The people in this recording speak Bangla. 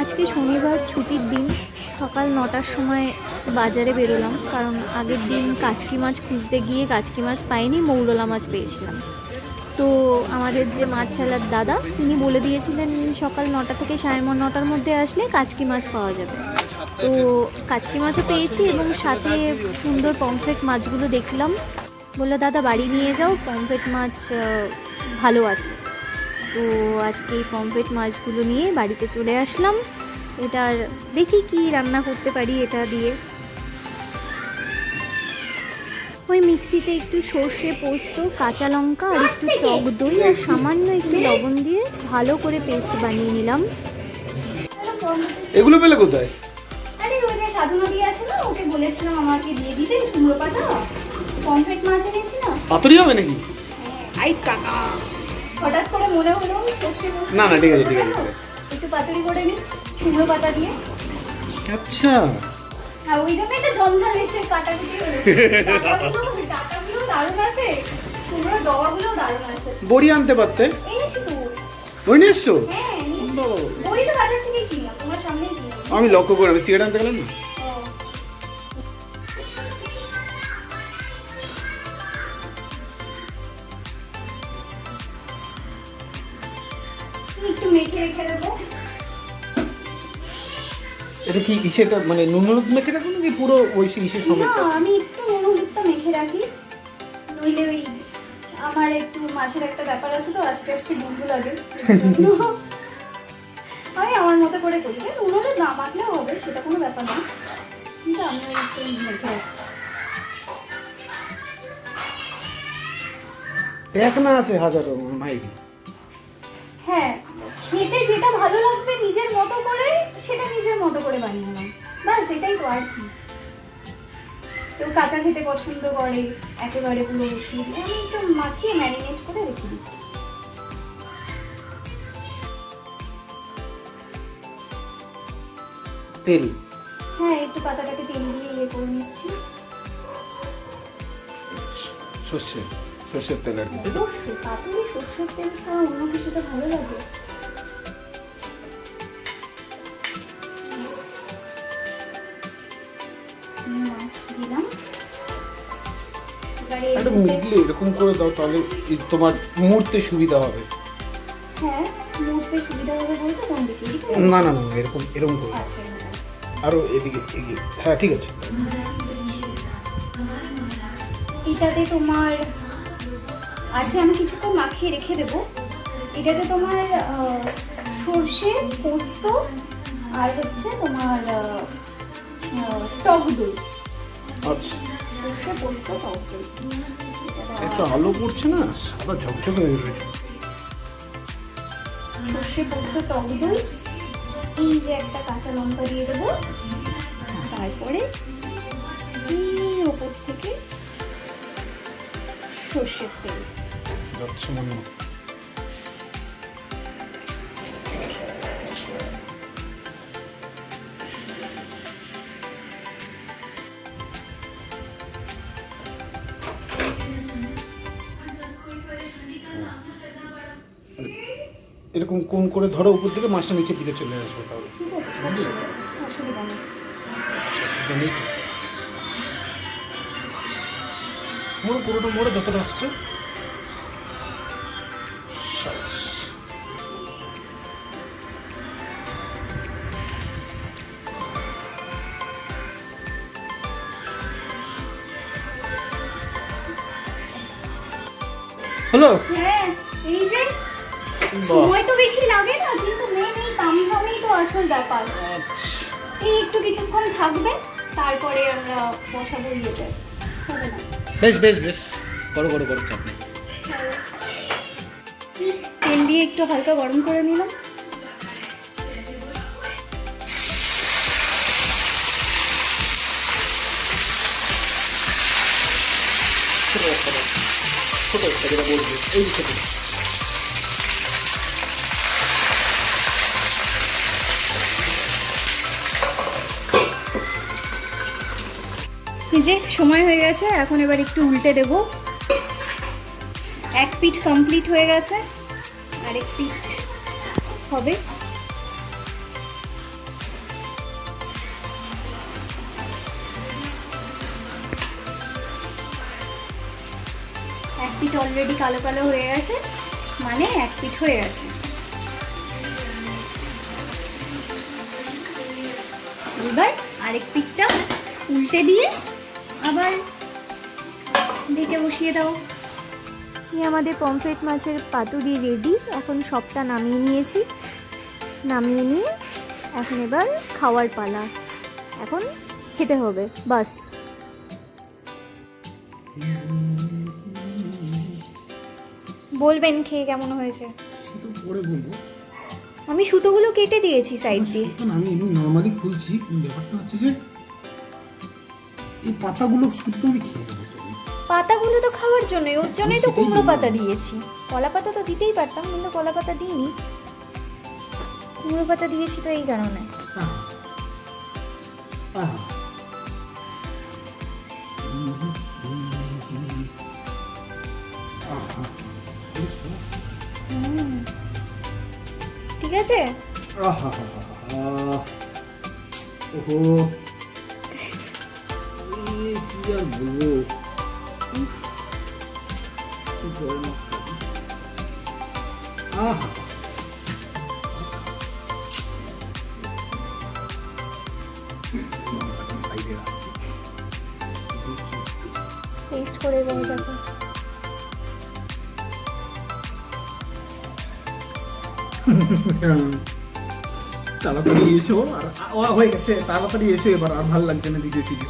আজকে শনিবার ছুটির দিন। সকাল নটার সময় বাজারে বেরোলাম, কারণ আগের দিন কাচকি মাছ খুঁজতে গিয়ে কাচকি মাছ পাইনি, মৌরলা মাছ পেয়েছিলাম। তো আমাদের যে মাছ ছালার দাদা, তিনি বলে দিয়েছিলেন সকাল নটা থেকে সাড়ে নটার মধ্যে আসলে কাচকি মাছ পাওয়া যাবে। তো কাচকি মাছও পেয়েছি এবং সাথে সুন্দর পমফ্রেট মাছগুলো দেখলাম। বলল, দাদা, বাড়ি নিয়ে যাও, পমফ্রেট মাছ ভালো আছে। তো আজকে এই পমফ্রেট মাছগুলো নিয়ে বাড়িতে চলে আসলাম। এটার দেখি কি রান্না করতে পারি এটা দিয়ে। ওই মিক্সিতে একটু সর্ষে পোস্ত কাঁচা লঙ্কা আর একটু টক দই আর সামান্য একটু লবণ দিয়ে ভালো করে পেস্ট বানিয়ে নিলাম। এগুলো পেলে কোথায়? আরে ওই যে সাধু নদী আছে না ওকে বলেছিলাম আমাকে দিয়ে দিতে কুমড়ো পাতা। পমফ্রেট মাছ এনেছি না? পাতুরি হবে নাকি? আই কাকা। হঠাৎ করে মনে হলো না, না, ঠিক আছে, ঠিক আছে, ঠিক আছে। একটু পাতুরি করে নিই কুমড়ো পাতা দিয়ে। আচ্ছা। আর ওই জন্যই তো জঞ্জাল এসে কাটাকুটি হলো। ডাঁটাগুলো দারুণ আছে ডগাগুলো দারুণ আছে। বড়ি আনতে পারতে? এনেছি তো। বই নিয়ে এসছো? হ্যাঁ নিয়েছি। তো বাজার থেকে কিনলাম তোমার সামনেই আমি লক্ষ্য করে আমি সিগারেট আনতে গেলাম না? এটা কি ইসেটা মানে নুন হলুদ মেখে রাখো নাকি পুরো ওই ইসের না সমেত আমি একটু নুন হলুদটা মেখে রাখি। নইলে ওই আমার একটু মাছের একটা ব্যাপার আছে তো আস্তে আস্তে বন্ধু লাগে। আমি আমার মতো করে করি। হ্যাঁ, নুন হলুদ না মাখলেও হবে সেটা কোনো ব্যাপার না। কিন্তু আমি একটু মেখে রাখি। এক না আছে হাজারো ভাই। হ্যাঁ খেতে যেটা ভালো লাগবে নিজের মতো করে সেটা নিজের মতো করে বানিয়ে নিলাম ব্যাস এটাই তো আর কি। কেউ কাঁচা খেতে পছন্দ করে একেবারে পুরো বসিয়ে দিয়ে আমি একটু মাখিয়ে ম্যারিনেট করে রেখে দিই। তেল? হ্যাঁ একটু পাতাটাকে তেল দিয়ে ইয়ে করে নিচ্ছি। সর্ষে সর্ষের তেল আর কি? পাতুরি সর্ষের তেল ছাড়া অন্য কিছুটা ভালো লাগে? দিলাম। একটু মিডলে এরকম করে দাও তাহলে তোমার মুহূর্তে সুবিধা হবে। হ্যাঁ মুহূর্তে সুবিধা হবে বলতে কোন দিকে? না না না এরকম এরকম করে আচ্ছা। আরও এদিকে এগিয়ে হ্যাঁ ঠিক আছে। এটাতে তোমার আছে আমি কিছুক্ষণ মাখিয়ে রেখে দেবো। এটাতে তোমার সর্ষে পোস্ত আর হচ্ছে তোমার টক দই। আচ্ছা। এত আলো পড়ছে না সাদা ঝকঝকে হয়ে রয়েছে। সর্ষে পোস্ত টক দই এই যে একটা কাঁচা লঙ্কা দিয়ে দেবো। তারপরে এই ওপর থেকে সর্ষের তেল। যাচ্ছে মনে হয়। এরকম কোন করে ধরো উপর দিকে মাছটা নিচের দিকে চলে আসবে তাহলে। ঠিক আছে অসুবিধা নেই। অসুবিধা নেই তো। মোড়ো পুরোটা মোড়ে যতটা আসছে। হ্যালো? হ্যাঁ এই যে সময় তো বেশি লাগে না কিন্তু মেন এই তামঝামেই তো আসল ব্যাপার। এই একটু কিছুক্ষণ থাকবে তারপরে আমরা বসাবো ইয়েতে। বেশ বেশ বেশ। করো করো করো চাপ নেই। তেল দিয়ে একটু হালকা গরম করে নিলাম। ছোট একটা দাও। ছোট একটা যেটা বলবে এই ছোট। এই যে সময় হয়ে গেছে, এখন এবার একটু উল্টে দেব। এক পিঠ কমপ্লিট হয়ে গেছে আর এক পিঠ হবে। এক পিঠ অলরেডি কালো কালো হয়ে গেছে মানে এক পিঠ হয়ে গেছে। এবার আরেক পিঠটা উল্টে দিয়ে ঢেকে বসিয়ে দাও। এই আমাদের পমফ্রেট মাছের পাতুরি রেডি। এখন সবটা নামিয়ে নিয়েছি। নামিয়ে নিয়ে এখন এবার খাওয়ার পালা। এখন খেতে হবে বাস। বলবেন খেয়ে কেমন হয়েছে? পরে বলব। আমি সুতোগুলো কেটে দিয়েছি সাইড দিয়ে। সুতো আমি এমনি নর্মালি খুলছি। ব্যাপারটা হচ্ছে যে এই পাতাগুলো শুদ্ধ আমি খেয়ে নেব। পাতাগুলো তো খাওয়ার জন্য ওর জন্যই তো কুমড়ো পাতা দিয়েছি। কলা পাতা তো দিতেই পারতাম কিন্তু কলা পাতা দিইনি। কুমড়ো পাতা দিয়েছি তো এই কারণে। হুম। ঠিক আছে? ওহো। কি আর বলব? উফ, কি গরম একটা। আহা সাইডে রাখি দেখি একটু। টেস্ট করে বল দেখো তাড়াতাড়ি এসো আর আ- হয়ে গেছে তাড়াতাড়ি এসো এবার আর ভালো লাগছে না দিকে দিকে